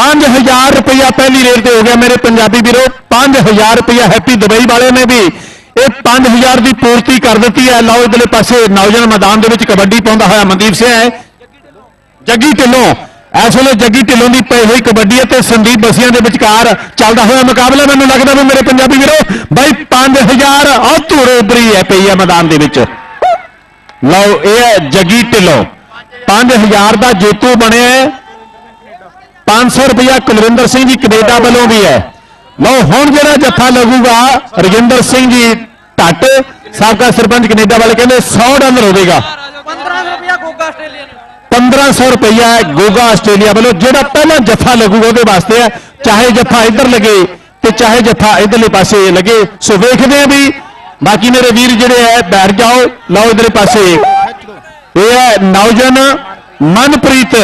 5000 ਰੁਪਇਆ ਪਹਿਲੀ ਰੇਟ ਤੇ ਹੋ ਗਿਆ ਮੇਰੇ ਪੰਜਾਬੀ ਵੀਰੋ। 5000 ਰੁਪਇਆ ਹੈਪੀ ਦੁਬਈ ਵਾਲੇ ਨੇ ਵੀ। ਇਹ 5000 ਦੀ ਪੂਰਤੀ ਕਰ ਦਿੱਤੀ ਹੈ। ਲਓ ਇਧਰਲੇ ਪਾਸੇ ਨੌਜਵਾਨ ਮੈਦਾਨ ਦੇ ਵਿੱਚ ਕਬੱਡੀ ਪਾਉਂਦਾ ਹੋਇਆ ਮਨਦੀਪ ਸਿੰਘ ਹੈ। ਜੱਗੀ ਢਿੱਲੋਂ। ਇਸ ਵੇਲੇ ਜੱਗੀ ਢਿੱਲੋਂ ਦੀ ਪਈ ਹੋਈ ਕਬੱਡੀ ਅਤੇ ਸੰਦੀਪ ਬਸੀਆਂ ਦੇ ਵਿਚਕਾਰ ਚੱਲਦਾ ਹੋਇਆ ਮੁਕਾਬਲਾ। ਮੈਨੂੰ ਲੱਗਦਾ ਵੀ ਮੇਰੇ ਪੰਜਾਬੀ ਵੀਰੋ, ਬਾਈ 5000 ਆ ਧੂਰੇ ਉਬਰੀ ਹੈ ਪਈ ਹੈ ਮੈਦਾਨ ਦੇ ਵਿੱਚ। ਲਓ, ਇਹ ਹੈ ਜੱਗੀ ਢਿੱਲੋਂ। 5000 ਦਾ ਜੇਤੂ ਬਣਿਆ ਹੈ। 500 ਰੁਪਇਆ ਕੁਲਵਿੰਦਰ ਸਿੰਘ ਜੀ ਕੈਨੇਡਾ ਵੱਲੋਂ ਵੀ ਹੈ। ਲਓ ਹੁਣ ਜਿਹੜਾ ਜੱਫਾ ਲੱਗੂਗਾ ਰਜਿੰਦਰ ਸਿੰਘ ਜੀ ਢੱਟ ਸਾਬਕਾ ਸਰਪੰਚ ਕੈਨੇਡਾ ਵਾਲੇ ਕਹਿੰਦੇ 100 ਡਾਲਰ ਹੋਵੇਗਾ। 1500 ਰੁਪਿਆ ਗੋਗਾ ਆਸਟ੍ਰੇਲੀਆ ਨੂੰ। 1500 ਰੁਪਇਆ ਗੋਗਾ ਆਸਟ੍ਰੇਲੀਆ ਵੱਲੋਂ ਜਿਹੜਾ ਪਹਿਲਾ ਜੱਫਾ ਲੱਗੂਗਾ ਉਹਦੇ ਵਾਸਤੇ ਹੈ। ਚਾਹੇ ਜੱਫਾ ਇੱਧਰ ਲੱਗੇ ਤੇ ਚਾਹੇ ਜੱਫਾ ਇਧਰਲੇ ਪਾਸੇ ਲੱਗੇ। ਸੋ ਵੇਖਦੇ ਆ ਵੀ ਬਾਕੀ ਮੇਰੇ ਵੀਰ ਜਿਹੜੇ ਹੈ ਬੈਠ ਜਾਓ। ਲਓ ਇਧਰਲੇ ਪਾਸੇ। ਇਹ ਹੈ ਨੌਜਵਾਨ ਮਨਪ੍ਰੀਤ।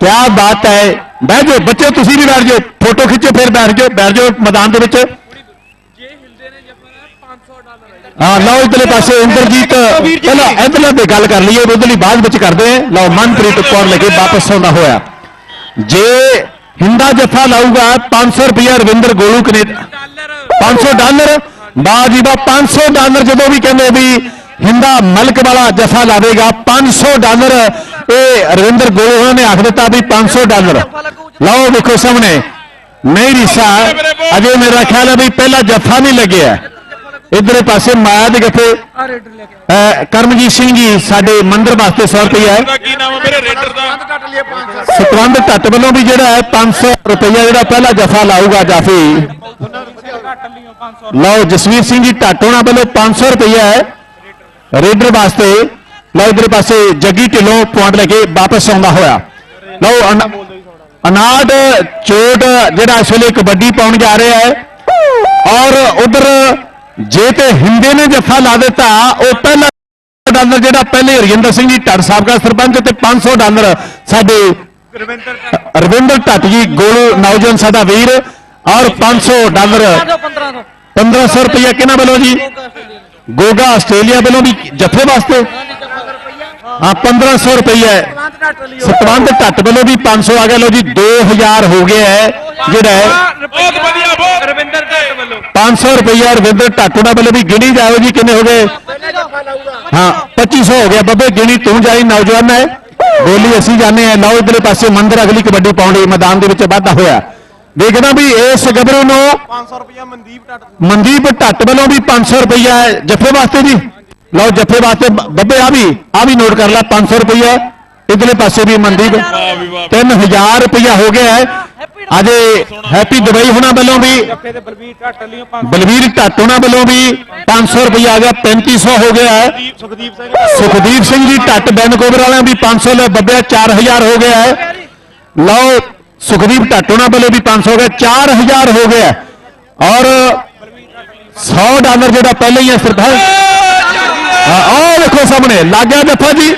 ਕਿਆ ਬਾਤ ਹੈ। ਬਹਿ ਜਾਓ, ਬੱਚੇ ਤੁਸੀਂ ਵੀ ਬੈਠ ਜਾਓ, ਫੋਟੋ ਖਿੱਚੋ, ਫਿਰ ਬੈਠ ਜਾਓ ਬੈਠ ਜਾਓ ਮੈਦਾਨ ਦੇ ਵਿੱਚ। ਹਾਂ, ਲਓ ਇਧਰਲੇ ਪਾਸੇ ਇੰਦਰਜੀਤ, ਪਹਿਲਾਂ ਇਧਰਲੇ ਤੇ ਗੱਲ ਕਰ ਲਈਏ, ਉਧਰਲੀ ਬਾਅਦ ਵਿੱਚ ਕਰਦੇ ਹਾਂ। ਲਓ, ਮਨਪ੍ਰੀਤ ਕੌਰ ਲੈ ਕੇ ਵਾਪਸ ਆਉਂਦਾ ਹੋਇਆ। ਜੇ ਹਿੰਦਾ ਜੱਫਾ ਲਾਊਗਾ 500 ਰੁਪਇਆ Ravinder Golu Canada. Dollar 500 dollar? ਵਾਹ ਜੀ ਵਾਹ 500 ਡਾਲਰ ਜਦੋਂ ਵੀ ਕਹਿੰਦੇ ਵੀ ਹਿੰਦਾ ਮਲਕ ਵਾਲਾ ਜਫਾ ਲਾਵੇਗਾ 500 ਡਾਲਰ ਇਹ ਰਵਿੰਦਰ ਗੋਲੂ ਉਹਨਾਂ ਨੇ ਆਖ ਦਿੱਤਾ ਵੀ 500 ਡਾਲਰ ਲਓ ਦੇਖੋ ਸਾਹਮਣੇ ਨਹੀਂ ਰਿਸਾ ਅਜੇ ਮੇਰਾ ਖਿਆਲ ਹੈ ਵੀ ਪਹਿਲਾ ਜਫਾ ਨਹੀਂ ਲੱਗਿਆ ਇਧਰੇ ਪਾਸੇ ਮਾਇਆ ਦੇ ਗੱਫੇ ਆ ਰੇਡਰ ਲੈ ਕੇ ਅਹ ਕਰਮਜੀਤ ਸਿੰਘ ਜੀ ਸਾਡੇ ਮੰਦਰ ਵਾਸਤੇ 100 ਰੁਪਇਆ ਹੈ ਦਾ ਕੀ ਨਾਮ ਹੈ ਮੇਰੇ ਰੇਡਰ ਦਾ ਕੱਟ ਲਿਆ 500 ਸਤਵੰਦ ਟੱਟ ਵੱਲੋਂ ਵੀ ਜਿਹੜਾ ਹੈ 500 ਰੁਪਇਆ ਜਿਹੜਾ ਪਹਿਲਾ ਜਫਾ ਲਾਊਗਾ ਜਾਫੀ ਕੱਟ ਲਿਓ 500 ਲਓ ਜਸਵੀਰ ਸਿੰਘ ਜੀ ਢਾਟੋਣਾ ਵੱਲੋਂ 500 ਰੁਪਇਆ ਹੈ ਰੇਡਰ ਵਾਸਤੇ ਲਓ ਇਧਰ ਪਾਸੇ ਜੱਗੀ ਢਿੱਲੋਂ ਪੁਆਇੰਟ ਲੈ ਕੇ ਵਾਪਸ ਆਉਂਦਾ ਹੋਇਆ। ਲਓ ਅਨ- ਅਨਾਟ ਚੋਟ ਜਿਹੜਾ ਇਸ ਵੇਲੇ ਕਬੱਡੀ ਪਾਉਣ ਜਾ ਰਿਹਾ ਹੈ। ਔਰ ਉਧਰ ਜੇ ਤੇ ਹਿੰਦੇ ਨੇ ਜੱਫਾ ਲਾ ਦਿੱਤਾ ਉਹ ਪਹਿਲਾ ਡਾਲਰ ਜਿਹੜਾ ਪਹਿਲੇ ਰਜਿੰਦਰ ਸਿੰਘ ਜੀ ਢੱਟ ਸਾਬਕਾ ਸਰਪੰਚ ਤੇ 500 ਡਾਲਰ ਸਾਡੇ ਰਵਿੰਦਰ ਢੱਟ। ਜੀ ਗੋਲ ਨੌਜਵਾਨ ਸਾਡਾ ਵੀਰ ਔਰ 500 ਡਾਲਰ 1500 1500 ਰੁਪਇਆ ਕਿਹਨਾਂ ਵੱਲੋਂ ਜੀ? ਗੋਗਾ ਆਸਟ੍ਰੇਲੀਆ ਵੱਲੋਂ ਵੀ ਜੱਫੇ ਵਾਸਤੇ। ਹਾਂ 1500 ਰੁਪਇਆ ਹੈ। ਪੰਜ ਕੱਟ ਲਿਓ ਸਤਵੰਦ ਢੱਟ ਵੱਲੋਂ ਵੀ 500 ਆ ਗਿਆ। ਲੋ ਜੀ 2000 ਹੋ ਗਿਆ ਹੈ ਜਿਹੜਾ ਹੈ। ਬਹੁਤ ਵਧੀਆ ਬਹੁਤ। ਰਵਿੰਦਰ ਢੱਟ ਵੱਲੋਂ। 500 ਰੁਪਇਆ ਰਵਿੰਦਰ ਢਾਟੋੜਾ ਵੱਲੋਂ ਵੀ ਗਿਣੀ ਜਾਓ ਜੀ ਕਿੰਨੇ ਹੋ ਗਏ? ਹਾਂ 2500 ਹੋ ਗਿਆ। ਬੱਬੇ ਗਿਣੀ ਤੂੰ ਜਾਈ ਨੌਜਵਾਨ ਹੈ। ਬੋਲੀ ਅਸੀਂ ਜਾਣੇ ਆ ਲਓ ਇਧਰਲੇ ਪਾਸੇ ਮੰਦਰ ਅਗਲੀ ਕਬੱਡੀ ਪਾਉਣ ਲਈ ਮੈਦਾਨ ਦੇ ਵਿੱਚ ਵਾਧਾ ਹੋਇਆ। ਦੇਖਦਾ ਵੀ ਇਸ ਗੱਭਰੂ ਨੂੰ 500 ਰੁਪਇਆ ਮਨਦੀਪ ਟੱਟ ਮਨਦੀਪ ਢੱਟ ਵੱਲੋਂ ਵੀ 500 ਰੁਪਇਆ ਹੈ। ਜੱਫੇ ਵਾਸਤੇ ਜੀ। ਲਓ ਜੱਫੇ ਵਾਸਤੇ ਬੱਬੇ ਆ ਵੀ ਆ ਵੀ ਨੋਟ ਕਰ ਲੈ 500 ਰੁਪਇਆ ਇਧਰਲੇ ਪਾਸੇ ਵੀ ਮਨਦੀਪ ਵਾਹ ਵੀ ਵਾਹ 3000 ਰੁਪਇਆ ਹੋ ਗਿਆ ਹੈ। ਅਜੇ ਹੈਪੀ ਦੁਬਈ ਹੁਣਾਂ ਵੱਲੋਂ ਵੀ ਜੱਫੇ ਤੇ ਬਲਬੀਰ ਢੱਟ ਲਿਓ 500 ਬਲਵੀਰ ਢੱਟ ਉਹਨਾਂ ਵੱਲੋਂ ਵੀ 500 ਰੁਪਇਆ ਆ ਗਿਆ 3500 ਹੋ ਗਿਆ ਹੈ। ਸੁਖਦੀਪ ਸਿੰਘ ਜੀ ਢੱਟ ਬੈਨਕੋਵਰ ਵਾਲਿਆਂ ਵੀ 500 ਲੈ ਬੱਬਿਆ 4000 ਹੋ ਗਿਆ ਹੈ। ਲਓ ਸੁਖਦੀਪ ਢੱਟ ਉਹਨਾਂ ਵੱਲੋਂ ਵੀ 500 ਹੋ ਗਿਆ 4000 ਹੋ ਗਿਆ। ਔਰ 100 ਡਾਲਰ ਜਿਹੜਾ ਪਹਿਲਾਂ ਹੀ ਹੈ ਸਰਪੰਚ ਹਾਂ ਆਹ ਦੇਖੋ ਸਾਹਮਣੇ ਲੱਗਿਆ ਜੱਫਾ ਜੀ।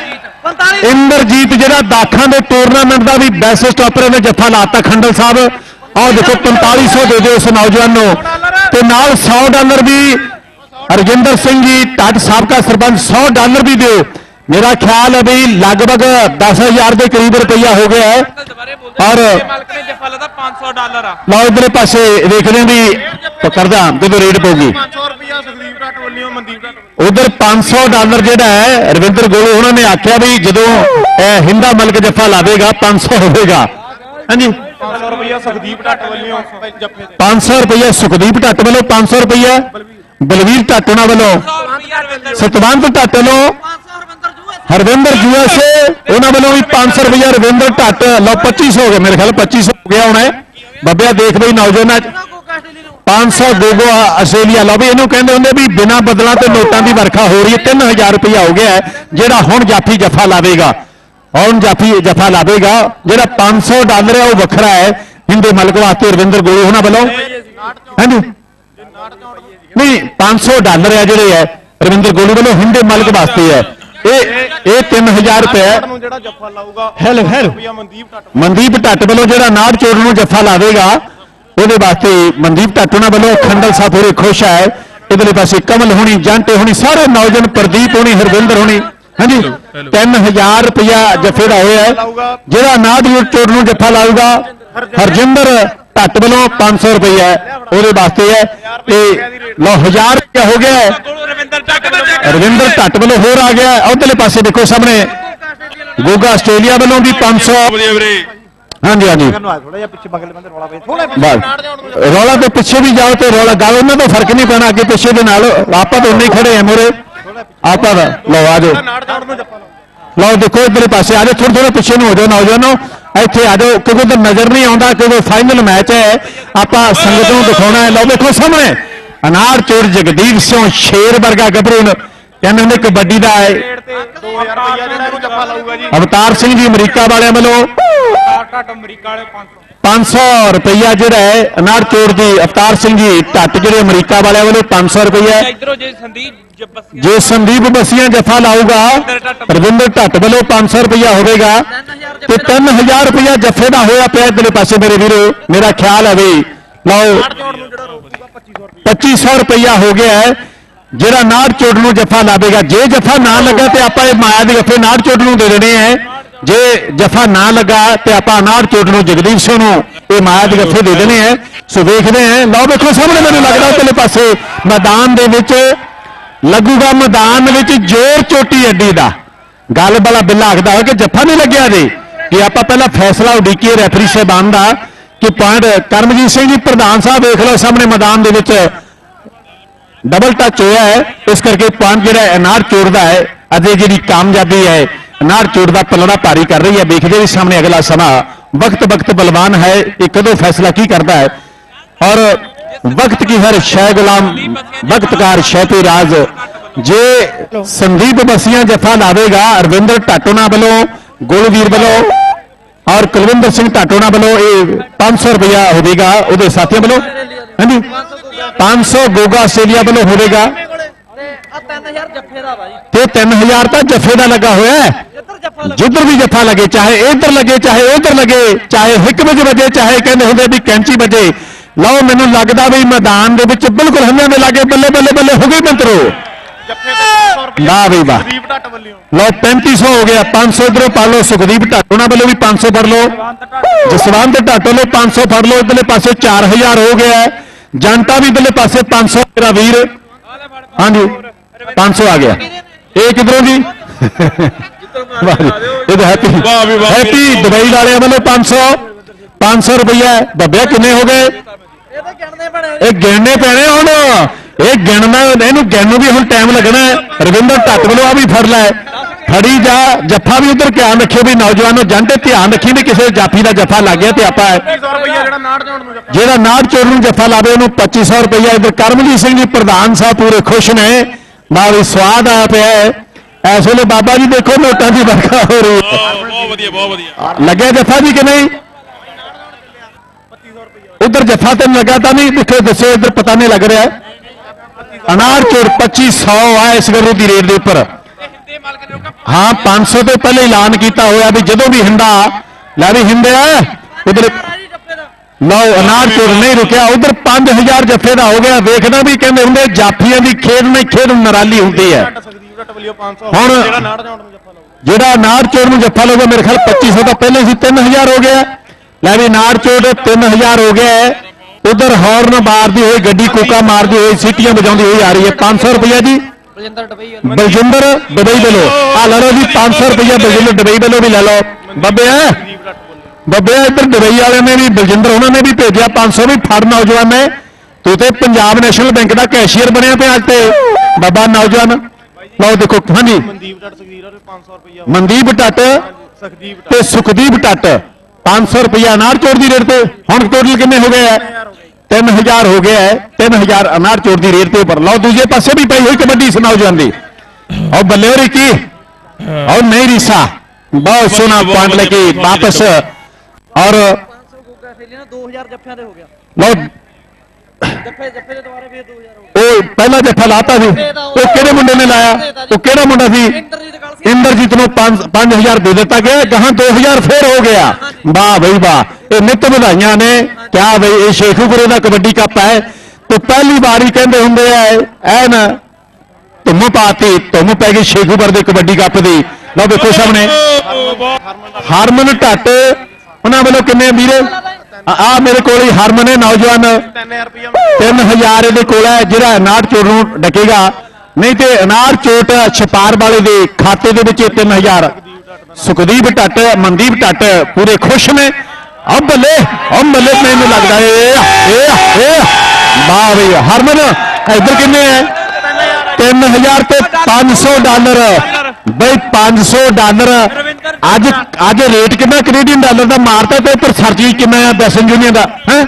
45 ਇੰਦਰਜੀਤ ਜਿਹੜਾ ਦਾਖਾਂ ਦੇ ਟੂਰਨਾਮੈਂਟ ਦਾ ਵੀ ਬੈਸਟ ਸਟਾਪਰ ਨੇ ਜੱਫਾ ਲਾਤਾ ਖੰਡਲ ਸਾਹਿਬ। ਆਹ ਦੇਖੋ 4500 ਦੇ ਦਿਓ ਉਸ ਨੌਜਵਾਨ। ਨੂੰ ਤੇ ਨਾਲ 100 ਡਾਲਰ ਵੀ ਰਜਿੰਦਰ ਸਿੰਘ ਜੀ ਟੱਟ ਸਾਬਕਾ ਸਰਪੰਚ 100 ਡਾਲਰ ਵੀ ਦਿਓ। ਮੇਰਾ ਖਿਆਲ ਹੈ ਵੀ ਲਗਭਗ 10000 ਦੇ ਕਰੀਬ ਰੁਪਈਆ ਹੋ ਗਿਆ ਹੈ। ਔਰ ਮਾਲਕ ਨੇ ਜੱਫਾ ਲਦਾ 500 ਡਾਲਰ ਆ। ਲਓ ਇਧਰਲੇ ਪਾਸੇ ਵੇਖਦੇ ਹਾਂ ਵੀ ਕਰਦਾ ਜਦੋਂ ਰੇਡ ਪਊਗੀ। 500 ਰੁਪਇਆ ਸੁਖਦੀਪ ਟੱਟ ਵੱਲੋਂ ਮਨਦੀਪ ਟੱਟ ਉਧਰ 500 ਡਾਲਰ ਜਿਹੜਾ ਹੈ ਰਵਿੰਦਰ ਗੋਲੂ ਉਹਨਾਂ ਨੇ ਆਖਿਆ ਵੀ ਜਦੋਂ ਇਹ ਹਿੰਦਾ ਮਲਕ ਜੱਫਾ ਲਾਵੇਗਾ 500 ਹੋਵੇਗਾ। ਹਾਂਜੀ? 500 ਰੁਪਇਆ ਸੁਖਦੀਪ ਟੱਟ ਵੱਲੋਂ ਜੱਫੇ ਤੇ 500 ਰੁਪਏ ਸੁਖਦੀਪ ਢੱਟ ਵੱਲੋਂ 500 ਰੁਪਏ ਬਲਵੀਰ ਢੱਟ ਉਹਨਾਂ ਵੱਲੋਂ। 100 ਰੁਪਿਆ ਰਵਿੰਦਰ। ਸਤਵੰਤ ਢੱਟ ਵੱਲੋਂ 500 ਰਵਿੰਦਰ ਜੂਆ ਹਰਵਿੰਦਰ ਯੂਐਸਏ ਉਹਨਾਂ ਵੱਲੋਂ ਵੀ 500 ਰੁਪਏ ਰਵਿੰਦਰ ਢੱਟ, ਲਓ 2500 ਹੋ ਗਏ, ਮੇਰੇ ਖਿਆਲ 2500 ਹੋ ਗਿਆ ਹੋਣਾ ਬੱਬਿਆ, ਦੇਖ ਬਈ ਨੌਜਵਾਨਾਂ 500 ਗੋਗੋ ਆਸਟ੍ਰੇਲੀਆ, ਲਓ ਵੀ ਇਹਨੂੰ ਕਹਿੰਦੇ ਹੁੰਦੇ ਵੀ ਬਿਨਾਂ ਬਦਲਾਂ ਤੇ ਨੋਟਾਂ ਦੀ ਵਰਖਾ ਹੋ ਰਹੀ ਹੈ 3000 ਰੁਪਇਆ ਹੋ ਗਿਆ ਜਿਹੜਾ ਹੁਣ ਜਾਫੀ ਜਫਾ ਲਾਵੇਗਾ। ਹੁਣ ਜਾਫੀ ਜਫਾ ਲਾਵੇਗਾ, ਜਿਹੜਾ 500 ਡਾਲਰ ਹੈ, ਉਹ ਵੱਖਰਾ ਹੈ, ਹਿੰਦੇ ਮਲਕ ਵਾਸਤੇ, ਰਵਿੰਦਰ ਗੋਲੂ ਉਹਨਾਂ ਵੱਲੋਂ। ਹਾਂਜੀ। ਨਹੀਂ 500 ਡਾਲਰ ਹੈ ਜਿਹੜੇ ਹੈ, ਰਵਿੰਦਰ ਗੋਲੂ ਵੱਲੋਂ ਹਿੰਦੇ ਮਲਕ ਵਾਸਤੇ ਹੈ। ਇਹ ਇਹ 3000 ਰੁਪਏ ਨੂੰ ਜਿਹੜਾ ਜੱਫਾ ਲਾਊਗਾ ਹੈਲੋ, ਹੈਲੋ। ਰੁਪਇਆ ਮਨਦੀਪ ਟੱਟ ਮਨਦੀਪ ਢੱਟ ਵੱਲੋਂ ਜਿਹੜਾ ਨਾੜ ਚੋੜ ਨੂੰ ਜੱਫਾ ਲਾਵੇਗਾ ਉਹਦੇ ਵਾਸਤੇ ਮਨਦੀਪ ਢੱਟ ਉਹਨਾਂ ਵੱਲੋਂ ਖੰਡਲ ਸਾਹਿਬ ਪੂਰੇ ਖੁਸ਼ ਹੈ। ਇਧਰਲੇ ਪਾਸੇ ਕਮਲ ਹੋਣੀ ਜੰਟੇ ਹੋਣੀ ਸਾਰੇ ਨੌਜਵਾਨ ਪ੍ਰਦੀਪ ਹੋਣੀ ਹਰਵਿੰਦਰ ਹੋਣੀ ਹਾਂਜੀ 3000 ਰੁਪਇਆ ਜੱਫੇ ਦਾ ਹੋਇਆ ਹੈ। ਜਿਹੜਾ ਨਾੜ ਚੋੜ ਨੂੰ ਜੱਫਾ ਲਾਊਗਾ ਹਰਜਿੰਦਰ। ਢੱਟ ਵੱਲੋਂ 500 ਰੁਪਇਆ ਉਹਦੇ ਵਾਸਤੇ ਹੈ। ਤੇ ਲਓ 1000 ਰੁਪਇਆ ਹੋ ਗਿਆ ਹੈ। ਰਵਿੰਦਰ ਚੱਕ ਵੱਲੋਂ ਹੋਰ ਆ ਗਿਆ ਉਧਰਲੇ ਪਾਸੇ ਦੇਖੋ ਸਾਹਮਣੇ, ਗੋਗਾ ਆਸਟ੍ਰੇਲੀਆ ਵੱਲੋਂ ਵੀ 500 ਵਧੀਆ ਹਾਂਜੀ ਹਾਂਜੀ। ਥੋੜਾ ਜਿਹਾ ਪਿੱਛੇ ਬਗਲੇ ਬੰਦੇ ਰੌਲਾ ਪਏ ਥੋੜਾ ਬਸ। ਰੌਲਾ ਤੇ ਪਿੱਛੇ ਵੀ ਜਾਓ ਤੇ ਰੌਲਾ, ਗੱਲ ਉਹਨਾਂ ਤੋਂ ਫ਼ਰਕ ਨਹੀਂ ਪੈਣਾ, ਅੱਗੇ ਪਿੱਛੇ ਦੇ ਨਾਲ ਆਪਾਂ ਤਾਂ ਉਨੇ ਹੀ ਖੜੇ ਆ ਮੋਰੇ ਆਪਾਂ ਦਾ ਲਓ, ਆ ਜਾਓ। ਲਓ, ਦੇਖੋ ਇਧਰਲੇ ਪਾਸੇ, ਆ ਜਾਓ ਥੋੜਾ ਥੋੜਾ ਪਿੱਛੇ ਨੂੰ ਹੋ ਜਾਓ, ਨੌਜਵਾਨੋ। ਇੱਥੇ ਆ ਜਾਓ, ਕਿਉਂਕਿ ਉਧਰ ਨਜ਼ਰ ਨਹੀਂ ਆਉਂਦਾ, ਕਿਉਂਕਿ ਫਾਈਨਲ ਮੈਚ ਹੈ। ਆਪਾਂ ਸੰਗਤ ਨੂੰ ਦਿਖਾਉਣਾ ਹੈ। ਲਓ, ਦੇਖੋ ਸਾਹਮਣੇ, ਅਨਾਰ ਚੋਰ ਜਗਦੀਪ ਸਿੰਘ ਸ਼ੇਰ ਵਰਗਾ ਗੱਭਰੂ ਨੂੰ ਕਹਿੰਦੇ ਹੁੰਦੇ ਕਬੱਡੀ ਦਾ ਹੈ। ਰੇਟ 2000 ਰੁਪਇਆ ਜਿਹੜਾ ਇਹਨੂੰ ਜੱਫਾ ਲਾਊਗਾ ਜੀ ਅਵਤਾਰ ਸਿੰਘ ਜੀ ਅਮਰੀਕਾ ਵਾਲਿਆਂ ਵੱਲੋਂ ਟੱਟ ਅਮਰੀਕਾ ਵਾਲੇ 500 500 ਰੁਪਈਆ ਜਿਹੜਾ ਹੈ, ਅਨਾਰ ਚੋਰ ਜੀ ਅਵਤਾਰ ਸਿੰਘ ਜੀ, ਢੱਟ ਜਿਹੜੇ ਅਮਰੀਕਾ ਵਾਲਿਆਂ ਵੱਲੋਂ 500 ਰੁਪਈਆ। ਇਧਰੋਂ ਜੇ ਸੰਦੀਪ ਜੇ ਸੰਦੀਪ ਬਸੀਆਂ ਜਫਾ ਲਾਊਗਾ ਰਵਿੰਦਰ ਢੱਟ ਵੱਲੋਂ 500 ਰੁਪਇਆ ਹੋਵੇਗਾ ਤੇ 3000 ਰੁਪਇਆ ਜੱਫੇ ਦਾ ਹੋਇਆ ਪਿਆ ਇਧਰਲੇ ਪਾਸੇ ਮੇਰੇ ਵੀਰੋ ਮੇਰਾ ਖਿਆਲ ਹੈ ਵੀ ਲਓ 2500 ਰੁਪਇਆ ਹੋ ਗਿਆ ਹੈ ਜਿਹੜਾ ਨਾੜ ਚੋੜ ਨੂੰ ਜੱਫਾ ਲਾਵੇਗਾ ਜੇ ਜੱਫਾ ਨਾ ਲੱਗਾ ਤੇ ਆਪਾਂ ਇਹ ਮਾਇਆ ਦੇ ਜੱਫੇ ਨਾੜ ਚੋੜ ਨੂੰ ਦੇ ਦੇਣੇ ਹੈ। ਜੇ ਜੱਫਾ ਨਾ ਲੱਗਾ ਤੇ ਆਪਾਂ ਨਾੜ ਚੋੜ ਨੂੰ ਜਗਦੀਪ ਸਿੰਘ ਨੂੰ ਇਹ ਮਾਇਆ ਦੇ ਜੱਫੇ ਦੇ ਦੇਣੇ ਹੈ। ਸੋ ਵੇਖਦੇ ਹਾਂ ਲਓ ਵੇਖੋ ਸਾਹਮਣੇ ਮੈਨੂੰ ਲੱਗਦਾ ਉਤਲੇ ਪਾਸੇ ਮੈਦਾਨ ਦੇ ਵਿੱਚ ਲੱਗੂਗਾ ਮੈਦਾਨ ਵਿੱਚ ਜ਼ੋਰ ਚੋਟੀ ਅੱਡੀ ਦਾ। ਗੱਲ ਵਾਲਾ ਬਿੱਲਾ ਆਖਦਾ ਹੋਇਆ ਕਿ ਜੱਫਾ ਨਹੀਂ ਲੱਗਿਆ ਜੀ। ਕਿ ਆਪਾਂ ਪਹਿਲਾਂ ਫੈਸਲਾ ਉਡੀਕੀਏ ਰੈਫਰੀ ਸਾਹਿਬਾਨ ਦਾ, ਕਿ ਪੁਆਇੰਟ ਕਰਮਜੀਤ ਸਿੰਘ ਜੀ, ਪ੍ਰਧਾਨ ਸਾਹਿਬ ਵੇਖ ਲਓ ਸਾਹਮਣੇ ਮੈਦਾਨ ਦੇ ਵਿੱਚ ਡਬਲ ਟੱਚ ਹੋਇਆ ਹੈ। ਇਸ ਕਰਕੇ ਪੁਆਇੰਟ ਜਿਹੜਾ ਅਨਾਰ ਚੋੜਦਾ ਹੈ। ਅਤੇ ਜਿਹੜੀ ਕਾਮਯਾਬੀ ਹੈ, ਅਨਾਰ ਚੋੜ ਦਾ ਪਲੜਾ ਭਾਰੀ ਕਰ ਰਹੀ ਹੈ। ਵੇਖਦੇ ਵੀ ਸਾਹਮਣੇ ਅਗਲਾ ਸਮਾਂ। ਵਕਤ ਵਕਤ ਬਲਵਾਨ ਹੈ। ਇਹ ਕਦੋਂ ਫੈਸਲਾ ਕੀ ਕਰਦਾ ਹੈ? ਔਰ ਵਕਤ ਕੀ ਹਰ ਸ਼ੈ ਗੁਲਾਮ ਵਕਤਕਾਰ ਸ਼ੈਤੇ ਰਾਜ। ਜੇ ਸੰਦੀਪ ਬਸੀਆਂ ਜਥਾ ਲਾਵੇਗਾ, ਅਰਵਿੰਦਰ ਢਾਟੋਨਾ ਵੱਲੋਂ, ਗੁਲਵੀਰ ਵੱਲੋਂ ਔਰ ਕੁਲਵਿੰਦਰ ਸਿੰਘ ਢਾਟੋਨਾ ਵੱਲੋਂ ਇਹ 500 ਰੁਪਇਆ ਹੋਵੇਗਾ ਉਹਦੇ ਸਾਥੀਆਂ ਵੱਲੋਂ। ਹਾਂਜੀ? 500 ਗੋਗਾ ਆਸਟ੍ਰੇਲੀਆ ਵੱਲੋਂ ਹੋਵੇਗਾ। ਤੇ ਆ 3000 ਜੱਫੇ ਦਾ ਵਾ ਜੀ ਤੇ 3000 ਤਾਂ ਜੱਫੇ ਦਾ ਲੱਗਾ ਹੋਇਆ ਹੈ। ਜਿੱਧਰ ਜਿੱਧਰ ਵੀ ਜੱਫਾ ਲੱਗੇ, ਚਾਹੇ ਇੱਧਰ ਲੱਗੇ, ਚਾਹੇ ਉੱਧਰ ਲੱਗੇ, ਚਾਹੇ ਹਿੱਕ ਵਿੱਚ ਵੱਜੇ, ਚਾਹੇ ਕਹਿੰਦੇ ਹੁੰਦੇ ਵੀ ਕੈਂਚੀ ਵੱਜੇ। ਲਓ ਮੈਨੂੰ ਲੱਗਦਾ ਵੀ ਮੈਦਾਨ ਦੇ ਵਿੱਚ ਬਿਲਕੁਲ ਹੰਝਾਂ ਦੇ ਲਾਗੇ ਬੱਲੇ ਬੱਲੇ ਬੱਲੇ ਹੋ ਗਈ ਮੰਤਰੋ ਜੱਫੇ ਤੇ 500 ਰੁਪਇਆ ਵਾਹ ਬਈ ਵਾਹ ਸੁਦੀਪ ਢੱਟ ਵੱਲੋਂ ਲਓ 3500 ਹੋ ਗਿਆ 500 ਇਧਰੋਂ ਪਾ ਲਓ ਸੁਖਦੀਪ ਢਾਟੋਣਾ ਵੱਲੋਂ ਵੀ 500 ਫੜ ਲਓ ਜਸਵੰਤ ਢਾਟੋ ਲਈ 500 ਫੜ ਲਓ ਇਧਰਲੇ ਪਾਸੇ 4000 ਹੋ ਗਿਆ ਹੈ। ਜਨਤਾ ਵੀ ਇਧਰਲੇ ਪਾਸੇ 500 ਮੇਰਾ ਵੀਰ ਹਾਂਜੀ 500 ਆ ਗਿਆ ਇਹ ਕਿਧਰੋਂ ਜੀ ਵਾਹ ਜੀ, ਇਹ ਤਾਂ ਹੈਪੀ ਵਾਹ ਵੀ ਵਾਹ। ਹੈਪੀ ਦੁਬਈ ਵਾਲਿਆਂ ਵੱਲੋਂ 500 500 ਰੁਪਇਆ ਬੱਬਿਆ ਕਿੰਨੇ ਹੋ ਗਏ ਇਹ ਤਾਂ ਗਿਣਨੇ ਬਣੇ ਇਹ ਗਿਣਨੇ ਪੈਣੇ ਹੁਣ। ਇਹ ਗਿਣਨਾ ਇਹਨੂੰ ਗਿਣਨ ਨੂੰ ਵੀ ਹੁਣ ਟਾਈਮ ਲੱਗਣਾ ਹੈ। ਰਵਿੰਦਰ ਢੱਟ ਵੱਲੋਂ ਆ ਵੀ ਫੜ ਲੈ। ਫੜੀ ਜਾ ਜੱਫਾ ਵੀ ਉਧਰ ਧਿਆਨ ਰੱਖਿਓ ਵੀ ਨੌਜਵਾਨੋ ਜੰਟੇ ਧਿਆਨ ਰੱਖੀ ਵੀ ਕਿਸੇ ਜਾਫੀ ਦਾ ਜੱਫਾ ਲੱਗ ਗਿਆ ਤੇ ਆਪਾਂ 2500 ਰੁਪਇਆ ਜਿਹੜਾ ਨਾੜ ਜਾਣ ਨੂੰ ਜੱਫਾ। ਜਿਹੜਾ ਨਾੜ ਚੋਰ ਨੂੰ ਜੱਫਾ ਲਾਵੇ ਉਹਨੂੰ 2500 ਰੁਪਇਆ ਇਧਰ ਕਰਮਜੀਤ ਸਿੰਘ ਜੀ ਪ੍ਰਧਾਨ ਸਾਹਿਬ ਪੂਰੇ ਖੁਸ਼ ਨੇ। ਬਾ ਵੀ ਸਵਾਦ ਆ ਪਿਆ ਹੈ। ਇਸ ਵੇਲੇ ਬਾਬਾ ਜੀ ਦੇਖੋ ਨੋਟਾਂ ਦੀ ਵਰਖਾ ਹੋ ਰਹੀ ਹੈ। ਬਹੁਤ ਬਹੁਤ ਵਧੀਆ ਬਹੁਤ ਵਧੀਆ। ਲੱਗਿਆ ਜੱਫਾ ਜੀ ਕਿ ਨਹੀਂ? ਉਧਰ ਜੱਫਾ ਤੇ ਲੱਗਾ ਤਾਂ ਨਹੀਂ ਦੇਖੋ ਦੱਸੋ ਇਧਰ ਪਤਾ ਨਹੀਂ ਲੱਗ ਰਿਹਾ। ਅਨਾਰ ਚੋਰ 2500 ਆ ਇਸ ਗੱਰੂ ਦੀ ਰੇਟ ਦੇ ਉੱਪਰ। ਹਿੰਦੇ ਮਾਲਕ ਨੇ ਉਹ ਹਾਂ 500 ਤੋਂ ਪਹਿਲੇ ਐਲਾਨ ਕੀਤਾ ਹੋਇਆ ਵੀ ਜਦੋਂ ਵੀ ਹਿੰਦਾ ਲੈ ਵੀ ਹਿੰਦੇ ਉਧਰ ਜੀ ਲਓ, ਅਨਾਰ ਚੋਰ ਨਹੀਂ ਰੁਕਿਆ, ਉਧਰ 5000 ਜੱਫੇ ਦਾ ਹੋ ਗਿਆ। ਵੇਖਦਾ ਵੀ ਕਹਿੰਦੇ ਹੁੰਦੇ ਜਾਫੀਆਂ ਦੀ ਖੇਡ ਨੇ ਖੇਡ ਨਰਾਲੀ ਹੁੰਦੀ ਹੈ। ਹੁਣ- ਜਿਹੜਾ ਨਾੜ ਜਿਹੜਾ ਨਾੜ ਚੋਰ ਨੂੰ ਜੱਫਾ ਲਊਗਾ, ਮੇਰੇ ਖਿਆਲ 2500 ਤਾਂ ਪਹਿਲੇ ਸੀ 3000 ਹੋ ਗਿਆ। ਲੈ ਵੀ ਨਾੜ ਚੋਰ 3000 ਹੋ ਗਿਆ ਉਧਰ ਹਾਰਨ ਮਾਰਦੀ ਹੋਈ ਗੱਡੀ ਕੂਕਾ ਮਾਰਦੀ ਹੋਈ ਸੀਟੀਆਂ ਵਜਾਉਂਦੀ ਹੋਈ ਆ ਰਹੀ ਹੈ। 500 ਰੁਪਇਆ ਜੀ। ਬਲਜਿੰਦਰ ਡਬਈ ਬਲਜਿੰਦਰ ਵੱਲੋਂ। ਆ ਲੈ ਲਓ ਜੀ 500 ਰੁਪਇਆ ਬਲਜਿੰਦਰ ਦੁਬਈ ਵੱਲੋਂ ਵੀ ਲੈ ਲਓ। ਬੱਬੇ ਬੱਬੇ ਇੱਧਰ ਦੁਬਈ ਵਾਲਿਆਂ ਨੇ ਵੀ ਬਲਜਿੰਦਰ ਉਹਨਾਂ ਨੇ ਵੀ ਭੇਜਿਆ। 500 ਵੀ ਫੜ ਨੌਜਵਾਨ ਨੇ। ਤੂੰ ਤੇ ਪੰਜਾਬ ਨੈਸ਼ਨਲ ਬੈਂਕ ਦਾ ਕੈਸ਼ੀਅਰ ਬਣਿਆ ਪਿਆ ਅੱਜ ਤੇ। ਬਾਬਾ ਨੌਜਵਾਨ। ਲਓ ਦੇਖੋ ਹਾਂਜੀ। ਮਨਦੀਪ ਢੱਟ ਸੁਖਦੀਪ ਢੱਟ 500 ਰੁਪਇਆ ਮਨਦੀਪ ਟੱਟ ਸੁਖਦੀਪ ਢੱਟ ਤੇ ਸੁਖਦੀਪ ਟੱਟ 500 ਰੁਪਇਆ ਅਨਾਰ ਚੋਰ ਦੀ ਰੇਟ ਤੇ ਹੁਣ ਟੋਟਲ ਕਿੰਨੇ ਹੋ ਗਏ ਆ 3000 ਹੋ ਗਿਆ ਹੈ 3000 ਅਨਾਰ ਚੋਰ ਦੀ ਰੇਟ ਤੇ ਉੱਪਰ ਲਓ ਦੂਜੇ ਪਾਸੇ ਵੀ ਪਈ ਹੋਈ ਕਬੱਡੀ ਸੁਣਾਓ ਜਾਂਦੀ ਔਰ ਬੱਲੇ ਹੋਰੀ ਕੀ ਔਰ ਨਹੀਂ ਰੀਸਾ ਬਹੁਤ ਸੋਹਣਾ ਪੁਆਇੰਟ ਲੈ ਕੇ ਵਾਪਸ ਔਰ 500 ਗੋਗਾ ਫੇਲੀ ਨਾ 2000 ਜੱਫਿਆਂ ਦੇ ਹੋ ਗਿਆ ਲਓ ਜੱਫੇ ਜੱਫੇ ਦੇ ਦੁਬਾਰੇ ਫੇਰ 2000 ਹੋ ਗਿਆ ਉਹ ਪਹਿਲਾ ਜੱਫਾ ਲਾਤਾ ਸੀ। ਉਹ ਕਿਹੜੇ ਮੁੰਡੇ ਨੇ ਲਾਇਆ? ਉਹ ਕਿਹੜਾ ਮੁੰਡਾ ਸੀ? ਇੰਦਰਜੀਤ ਗੱਲ ਸੀ। ਇੰਦਰਜੀਤ ਨੂੰ 5 5000 ਦੇ ਦਿੱਤਾ ਗਿਆ ਗਾਹਾਂ 2000 ਫੇਰ ਹੋ ਗਿਆ। ਵਾਹ ਬਈ ਵਾਹ। ਇਹ ਨਿੱਤ ਵਧਾਈਆਂ ਨੇ। ਕਿਆ ਬਈ ਇਹ ਸ਼ੇਖੂਪੁਰੇ ਦਾ ਕਬੱਡੀ ਕੱਪ ਹੈ। ਤੇ ਪਹਿਲੀ ਵਾਰੀ ਕਹਿੰਦੇ ਹੁੰਦੇ ਆ ਐਨ ਧੁੰਮ ਪਾਤੀ ਧੁੰਮ ਪੈ ਗਈ ਸ਼ੇਖੂਪੁਰ ਦੇ ਕਬੱਡੀ ਕੱਪ ਦੀ। ਲਓ ਦੇਖੋ ਸਾਹਮਣੇ। ਹਰਮਨ ਢੱਟ ਉਹਨਾਂ ਵੱਲੋਂ ਕਿੰਨੇ ਵੀਰੇ? ਆ ਮੇਰੇ ਕੋਲ ਹੀ ਹਰਮਨ ਹੈ, ਨੌਜਵਾਨ। 3000 ਰੁਪਇਆ 3000 ਇਹਦੇ ਕੋਲ ਹੈ, ਜਿਹੜਾ ਅਨਾਰ ਚੋਟ ਨੂੰ ਡਕੇਗਾ। ਨਹੀਂ ਤੇ ਅਨਾਰ ਚੋਟ ਛਪਾਰ ਵਾਲੇ ਦੇ ਖਾਤੇ ਦੇ ਵਿੱਚ ਇਹ 3000 ਸੁਖਦੀਪ ਢੱਟ ਮਨਦੀਪ ਢੱਟ ਪੂਰੇ ਖੁਸ਼ ਨੇ। ਆ ਬੱਲੇ ਆ ਬੱਲੇ ਮੈਨੂੰ ਲੱਗਦਾ ਏ ਏ ਏ ਵਾਹ ਵੀ ਹਰਮਨ, ਇੱਧਰ ਕਿੰਨੇ ਹੈ? 3000 ਤੇ 500 ਡਾਲਰ। ਬਈ 500 ਡਾਲਰ। ਅੱਜ ਅੱਜ ਰੇਟ ਕਿੰਨਾ? ਕੈਨੇਡੀਅਨ ਡਾਲਰ ਦਾ ਮਾਰਤਾ ਤੇ ਉੱਪਰ ਸਰਜੀ ਕਿੰਨਾ ਹੈ ਵੈਸਨ ਯੂਨੀਅਨ ਦਾ? ਹੈ?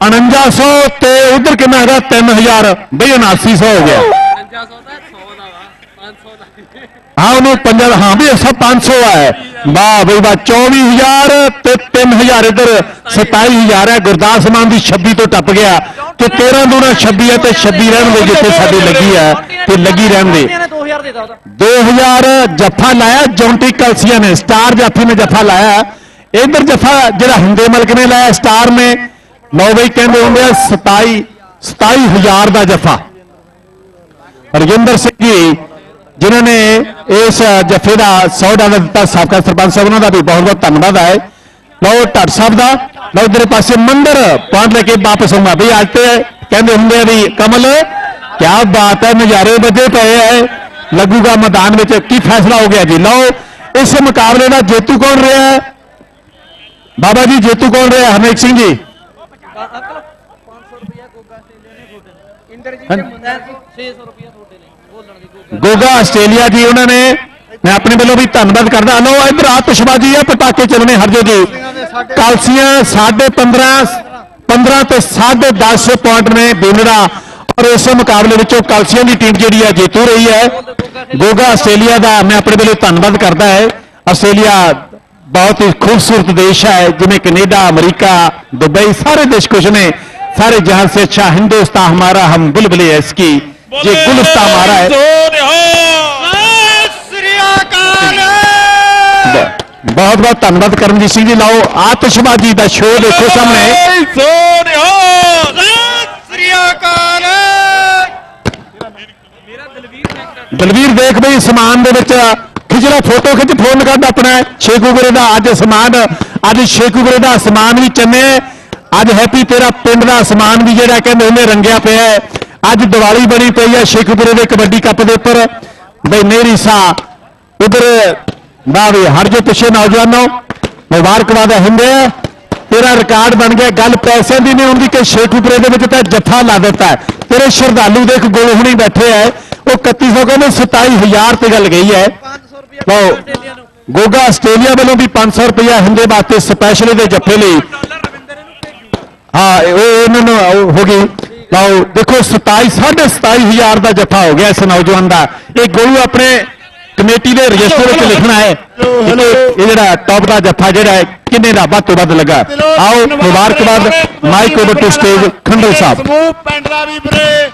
4900 ਤੇ ਉਧਰ ਕਿੰਨਾ ਹੈਗਾ? 3000 ਬਈ 7900 ਹੋ ਗਿਆ। 500 ਦਾ 100 ਦਾ ਵਾ। 500 ਦਾ। ਹਾਂ ਉਹਨੂੰ ਪੰਜਾ ਹਾਂ ਵੀ ਇਹ ਸਭ 500 ਹੈ ਵਾਹ ਬਈ ਵਾਹ 24000 ਤੇ 3000 ਇਧਰ। 27000 ਹੈ ਗੁਰਦਾਸ ਮਾਨ ਦੀ 26 ਤੋਂ ਟੱਪ ਗਿਆ। ਤੇ 13 ਦੂਣਾ 26 ਹੈ ਤੇ 26 ਰਹਿਣਗੇ ਜਿੱਥੇ ਸਾਡੀ ਲੱਗੀ ਹੈ ਤੇ ਲੱਗੀ ਰਹਿਣ ਦੇ। 2000 ਦੇਤਾ। ਉਹਦਾ 2000 ਜੱਫਾ ਲਾਇਆ, ਜੌਂਟੀ ਕਲਸੀਆ ਨੇ, ਸਟਾਰ ਜਾਫੀ ਨੇ ਜੱਫਾ ਲਾਇਆ। ਇਧਰ ਜੱਫਾ ਜਿਹੜਾ ਹਿੰਦੇ ਮਲਕ ਨੇ ਲਾਇਆ, ਸਟਾਰ ਨੇ। ਲਓ ਬਈ, ਕਹਿੰਦੇ ਹੁੰਦੇ ਆ 27 27000 ਦਾ ਜੱਫਾ। ਰਜਿੰਦਰ ਸਿੰਘ ਜੀ, ਜਿਨ੍ਹਾਂ ਨੇ ਇਸ ਜੱਫੇ ਦਾ 100 ਡਾਲਰ ਦਿੱਤਾ, ਸਾਬਕਾ ਸਰਪੰਚ ਸਾਹਿਬ, ਉਹਨਾਂ ਦਾ ਵੀ ਬਹੁਤ ਬਹੁਤ ਧੰਨਵਾਦ ਹੈ। ਲਓ ਢੱਟ ਸਾਹਿਬ ਦਾ। ਲਓ ਇਧਰ ਪਾਸੇ ਮੰਦਰ ਪਹੁੰਚ ਲੈ ਕੇ ਵਾਪਸ ਆਉਂਦਾ। ਵੀ ਅੱਜ ਤੇ ਕਹਿੰਦੇ ਹੁੰਦੇ ਆ ਵੀ ਕਮਲ, ਕਿਆ ਬਾਤ ਹੈ, ਨਜ਼ਾਰੇ ਵੱਜੇ ਪਏ ਐ ਲੱਗੂਗਾ ਮੈਦਾਨ ਵਿੱਚ ਕੀ ਫੈਸਲਾ ਹੋ ਗਿਆ ਜੀ? ਲਓ ਇਸ ਮੁਕਾਬਲੇ ਦਾ ਜੇਤੂ ਕੌਣ ਰਿਹਾ ਹੈ? ਬਾਬਾ ਜੀ ਜੇਤੂ ਕੌਣ ਰਿਹਾ ਹਰਨੇਕ ਸਿੰਘ ਜੀ। ਅੰਕਲ 500 ਰੁਪਿਆ ਗੋਗਾ ਆਸਟ੍ਰੇਲੀਆ ਨੇ ਤੁਹਾਡੇ ਨੇ ਇੰਦਰਜੀਤ ਦੇ ਮੁੰਡਾ 600 ਰੁਪਿਆ ਤੁਹਾਡੇ ਨੇ ਬੋਲਣ ਦੀ ਗੋਗਾ ਗੋਗਾ ਆਸਟ੍ਰੇਲੀਆ ਜੀ ਉਹਨਾਂ ਨੇ ਮੈਂ ਆਪਣੇ ਵੱਲੋਂ ਵੀ ਧੰਨਵਾਦ ਕਰਦਾ। ਲਓ ਇਧਰ ਆਤਿਸ਼ਬਾਜ਼ੀ ਹੈ ਪਟਾਕੇ ਚੱਲਣੇ ਹਰਜੋ ਜੀ। ਕਲਸੀਆਂ 15.5 15 ਤੇ 10.5 ਪੁਆਇੰਟ ਨੇ ਬਿੰਦੜਾ ਔਰ ਇਸ ਮੁਕਾਬਲੇ ਵਿੱਚੋਂ ਕਲਸੀਆਂ ਦੀ ਟੀਮ ਜਿਹੜੀ ਹੈ ਜੇਤੂ ਰਹੀ ਹੈ ਗੋਗਾ ਆਸਟ੍ਰੇਲੀਆ ਦਾ ਮੈਂ ਆਪਣੇ ਵੱਲੋਂ ਧੰਨਵਾਦ ਕਰਦਾ ਹੈ ਆਸਟ੍ਰੇਲੀਆ ਬਹੁਤ ਹੀ ਖੂਬਸੂਰਤ ਦੇਸ਼ ਹੈ ਜਿਵੇਂ ਕੈਨੇਡਾ ਅਮਰੀਕਾ ਦੁਬਈ ਸਾਰੇ ਦੇਸ਼ ਕੁਝ ਨੇ सारे जहां से अच्छा हिंदुस्तान हमारा हम बुलबुले है इसकी ये गुलस्ता हमारा है ਜ਼ੋਰ ਹੋ ਸ੍ਰੀ ਅਕਾਲ ਬਹੁਤ ਬਹੁਤ ਧੰਨਵਾਦ ਕਰਮਜੀਤ ਸਿੰਘ ਜੀ ਲਾਓ ਆਤਿਸ਼ਬਾਜ਼ੀ ਦਲਵੀਰ ਦੇਖ ਬਈ ਸਮਾਨ ਦੇ ਵਿੱਚ ਖਿਚੜਾ ਫੋਟੋ ਖਿੱਚ, ਫੋਨ ਕੱਢ ਆਪਣਾ। ਸ਼ੇਖੂ ਗੁਰੇ ਦਾ ਅੱਜ ਸਮਾਨ, ਅੱਜ ਸ਼ੇਖੂ ਗੁਰੇ ਦਾ ਸਮਾਨ ਵੀ ਚੰਨੇ। ਅੱਜ ਹੈਪੀ ਤੇਰਾ ਪਿੰਡ ਦਾ ਸਮਾਨ ਵੀ ਜਿਹੜਾ ਕਹਿੰਦੇ ਉਹਨੇ ਰੰਗਿਆ ਪਿਆ ਹੈ। ਅੱਜ ਦੀਵਾਲੀ ਬਣੀ ਪਈ ਹੈ ਸ਼ੇਖੂਪੁਰੇ ਦੇ ਕਬੱਡੀ ਕੱਪ ਦੇ ਉੱਪਰ। ਬਈ ਮੇਰੀ ਸਾ ਉਧਰ ਵਾਹ ਵੀ ਹਰ ਜੋ ਪਿੱਛੇ ਨੌਜਵਾਨੋ ਮੁਬਾਰਕਬਾਦ ਹੈ ਹਿੰਦੇ ਤੇਰਾ ਰਿਕਾਰਡ ਬਣ ਗਿਆ, ਗੱਲ ਪੈਸਿਆਂ ਦੀ ਨਹੀਂ ਹੁੰਦੀ ਕਿ ਸ਼ੇਖੂਪੁਰੇ ਦੇ ਵਿੱਚ ਤਾਂ ਜੱਥਾ ਲਾ ਦਿੱਤਾ ਹੈ। ਤੇਰੇ ਸ਼ਰਧਾਲੂ ਦੇ ਇੱਕ ਗੋਲ ਹੁਣੀ ਬੈਠੇ ਐ ਉਹ 3100 ਕਹਿੰਦੇ 27000 ਤੇ ਗੱਲ ਗਈ ਹੈ। 500 ਰੁਪਿਆ ਲਓ ਗੋਗਾ ਆਸਟ੍ਰੇਲੀਆ ਵੱਲੋਂ ਵੀ 500 ਰੁਪਇਆ ਹਿੰਦੇ ਵਾਸਤੇ ਸਪੈਸ਼ਲ ਦੇ ਜੱਫੇ ਲਈ। ਹਾਂ ਉਹ ਉਹਨਾਂ ਨੂੰ ਹੋ ਗਈ। ਲਓ ਦੇਖੋ 27 27000 ਦਾ ਜੱਫਾ ਹੋ ਗਿਆ ਇਸ ਨੌਜਵਾਨ ਦਾ। ਇਹ ਗੋਲੂ ਆਪਣੇ ਕਮੇਟੀ ਦੇ ਰਜਿਸਟਰ ਵਿੱਚ ਲਿਖਣਾ ਹੈ। ਇਹ ਜਿਹੜਾ ਟੌਪ ਦਾ ਜੱਫਾ ਜਿਹੜਾ ਹੈ ਕਿੰਨੇ ਦਾ ਵੱਧ ਤੋਂ ਵੱਧ ਲੱਗਾ? ਆਓ ਮੁਬਾਰਕਬਾਦ mike over to stage Khandal Sahib. ਸਮੂਹ ਪਿੰਡ ਦਾ ਵੀ ਵੀਰੇ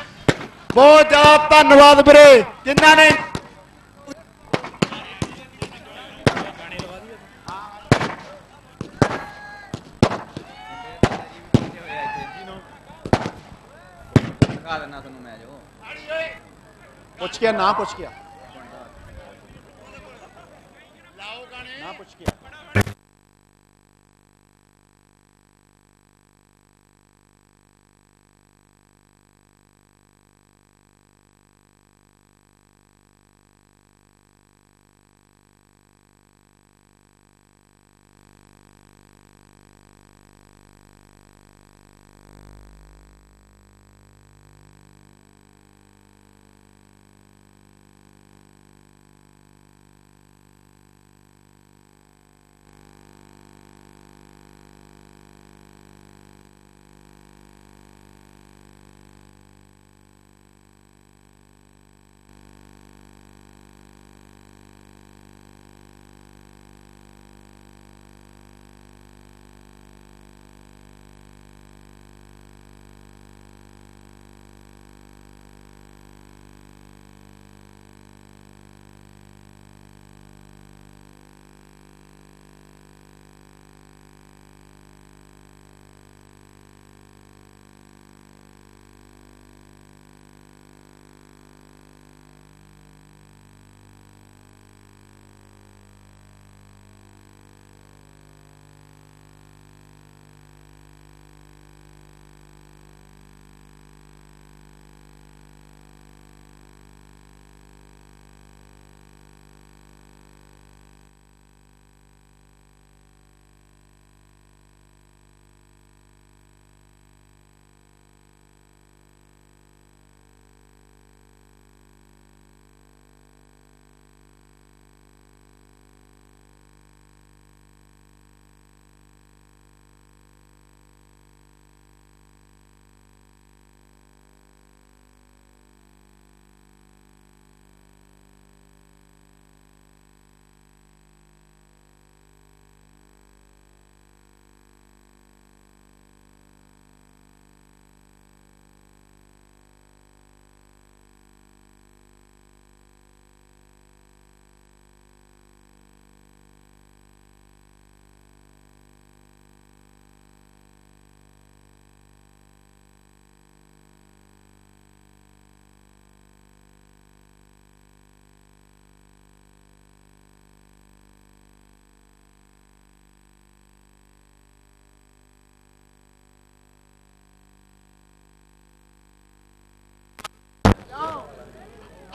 ਬਹੁਤ ਜ਼ਿਆਦਾ ਧੰਨਵਾਦ ਵੀਰੇ ਜਿਨ੍ਹਾਂ ਨੇ ਪੁੱਛ ਗਿਆ ਨਾ ਪੁੱਛ ਗਿਆ।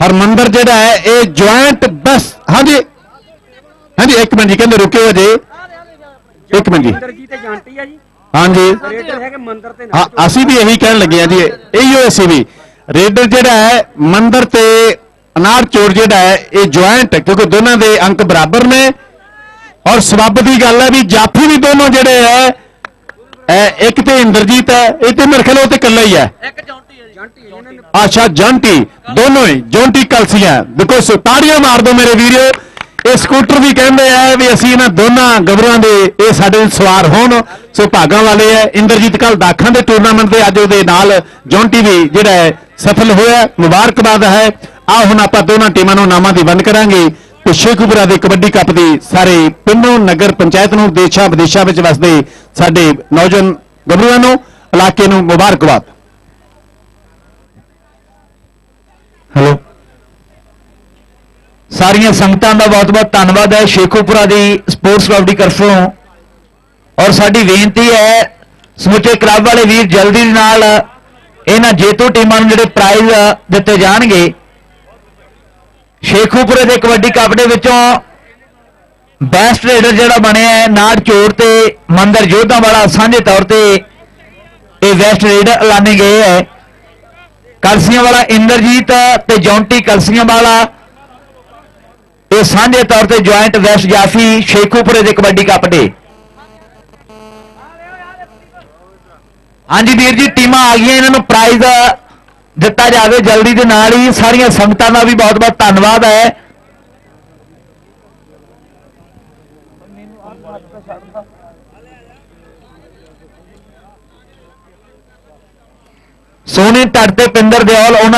ਹਰਮੰਦਰ ਜਿਹੜਾ ਹੈ ਇਹ ਜੁਆਇੰਟ ਬਸ ਹਾਂਜੀ। ਹਾਂਜੀ ਇੱਕ ਮਿੰਟ ਜੀ ਕਹਿੰਦੇ ਰੁਕਿਓ ਅਜੇ। ਇੱਕ ਮਿੰਟ ਜੀ। ਜੀ ਤੇ ਜਾਂਟੀ ਆ ਜੀ। ਹਾਂਜੀ। ਰੇਡਰ ਹੈ ਕਿ ਮੰਦਰ ਤੇ ਹਾਂ ਅਸੀਂ ਵੀ ਇਹੀ ਕਹਿਣ ਲੱਗੇ ਆ ਜੀ। ਇਹੋ ਅਸੀਂ ਵੀ। ਰੇਡਰ ਜਿਹੜਾ ਹੈ ਮੰਦਰ ਤੇ ਅਨਾਰ ਚੋਰ ਜਿਹੜਾ ਹੈ ਇਹ ਜੁਆਇੰਟ ਕਿਉਂਕਿ ਦੋਨਾਂ ਦੇ ਅੰਕ ਬਰਾਬਰ ਨੇ। ਔਰ ਸਬੱਬ ਦੀ ਗੱਲ ਹੈ ਵੀ ਜਾਫੀ ਵੀ ਦੋਨੋਂ ਜਿਹੜੇ ਹੈ ਇਹ ਇੱਕ ਤੇ ਇੰਦਰਜੀਤ ਹੈ ਇਹ ਤੇ ਮੇਰੇ ਖਿਆਲ ਉਹ ਤੇ ਇਕੱਲਾ ਹੀ ਹੈ। ਇੱਕ ਜਾਂਟੀ ਜੰਟੀ ਦੋਨੋਂ ਹੀ ਜੌਂਟੀ ਕਲਸੀਆਂ। ਦੇਖੋ ਸੋ ਤਾੜੀਆਂ ਮਾਰ ਦਿਓ ਮੇਰੇ ਵੀਰੋ ਇਹ ਸਕੂਟਰ ਵੀ ਕਹਿੰਦੇ ਆ ਵੀ ਅਸੀਂ ਇਹਨਾਂ ਦੋਨਾਂ ਗੱਭਰੂਆਂ ਦੇ ਇਹ ਸਾਡੇ ਸਵਾਰ ਹੋਣ। ਸੋ ਭਾਗਾਂ ਵਾਲੇ ਆ। ਇੰਦਰਜੀਤ ਕੱਲ ਦਾਖਾਂ ਦੇ ਟੂਰਨਾਮੈਂਟ ਦੇ ਅੱਜ ਉਹਦੇ ਨਾਲ ਜੌਂਟੀ ਵੀ ਜਿਹੜਾ ਹੈ ਸਫਲ ਹੋਇਆ। ਮੁਬਾਰਕਬਾਦ ਹੈ। ਆ ਹੁਣ ਆਪਾਂ ਦੋਨਾਂ ਟੀਮਾਂ ਨੂੰ ਨਾਮਾਂ ਦੀ ਵੰਡ ਕਰਾਂਗੇ। ਤੇ ਸ਼ੇਖੂਪੁਰਾ ਦੇ ਕਬੱਡੀ ਕੱਪ ਦੀ ਸਾਰੇ ਪਿੰਡੋਂ ਨਗਰ ਪੰਚਾਇਤ ਨੂੰ ਦੇਸ਼ਾਂ ਵਿਦੇਸ਼ਾਂ ਵਿੱਚ ਵਸਦੇ ਸਾਡੇ ਨੌਜਵਾਨ ਗੱਭਰੂਆਂ ਨੂੰ ਇਲਾਕੇ ਨੂੰ ਮੁਬਾਰਕਬਾਦ। ਹੈਲੋ ਸਾਰੀਆਂ ਸੰਗਤਾਂ ਦਾ ਬਹੁਤ-ਬਹੁਤ ਧੰਨਵਾਦ ਹੈ ਸ਼ੇਖੂਪੁਰਾ ਦੀ ਸਪੋਰਟਸ ਕਲੱਬ ਦੀ ਤਰਫੋਂ। ਔਰ ਸਾਡੀ ਬੇਨਤੀ ਹੈ, ਸਮੁੱਚੇ ਕਲੱਬ ਵਾਲੇ ਵੀਰ ਜਲਦੀ ਨਾਲ ਇਹਨਾਂ ਜੇਤੂ ਟੀਮਾਂ ਨੂੰ ਜਿਹੜੇ ਪ੍ਰਾਈਜ਼ ਦਿੱਤੇ ਜਾਣਗੇ। ਸ਼ੇਖੂਪੁਰੇ ਦੇ ਕਬੱਡੀ ਕੱਪ ਦੇ ਵਿੱਚੋਂ ਬੈਸਟ ਰੇਡਰ ਜਿਹੜਾ ਬਣਿਆ ਹੈ, ਨਾੜ ਚੋਰ ਤੇ ਮੰਦਰ ਯੋਧਾ ਵਾਲਾ, ਸਾਂਝੇ ਤੌਰ ਤੇ ਇਹ ਬੈਸਟ ਰੇਡਰ ਐਲਾਨੇ ਗਏ ਹੈ। ਕਲਸੀਆਂ ਵਾਲਾ ਇੰਦਰਜੀਤ ਤੇ ਜੌਂਟੀ ਕਲਸੀਆਂ ਵਾਲਾ। ਇਹ ਸਾਂਝੇ ਤੌਰ ਤੇ ਜੁਆਇੰਟ ਵੈਸਟ ਜਾਫੀ ਸ਼ੇਖੂਪੁਰੇ ਦੇ ਕਬੱਡੀ ਕੱਪ ਦੇ। ਹਾਂਜੀ ਵੀਰ ਜੀ, ਟੀਮਾਂ ਆ ਗਈਆਂ, ਇਹਨਾਂ ਨੂੰ ਪ੍ਰਾਈਜ਼ ਦਿੱਤਾ ਜਾਵੇ ਜਲਦੀ ਦੇ ਨਾਲ ਹੀ। ਸਾਰੀਆਂ ਸੰਗਤਾਂ ਦਾ ਵੀ ਬਹੁਤ ਬਹੁਤ ਧੰਨਵਾਦ ਹੈ। ਸੋਨੀ ਤੜ ਤੇ ਪਿੰਦਰ ਦਿਓਲ ਉਹਨਾਂ